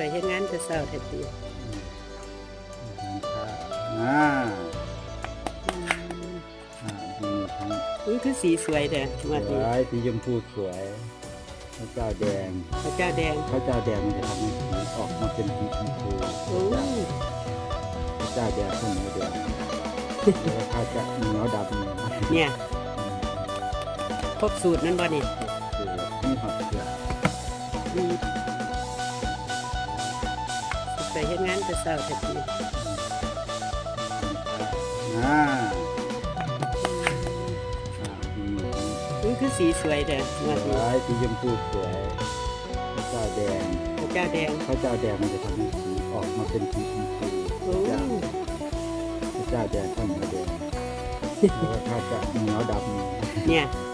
ไปเฮ็ดงานแต่เช้าแท้ติอ่าอืมอ่ามีทั้งอุ้ยคือสีสวยแท้งสวดนี้วยสีชมพูสวยพระเจ้าแดงพระเจ้าแดงพระเจ้าแดงมันจะทำให้สีออกมาเป็นสีชมพูโอ้พระเจ้าแดงข้าวเหนียวแดงแล้วข้าวจะเหนียวดำเนี่ยเนี่ย ครบสูตรนั่นบ่นี่ คือนี่หอมเกลือ อืม ไปเฮ็ดงานแต่เช้าแท้ติอ่าอ่ามีทั้งอุ้ยคือสีสวยแท้งสวดนี้วยสีชมพูสวยพระเจ้าแดงพระเจ้าแดงพระเจ้าแดงมันจะทำให้สีออกมาเป็นสีชมพูโอ้พระเจ้าพระเจ้าแดงข้าวเหนียวแดงแล้วก็ข้าวจะเหนียวดำเนี่ยอ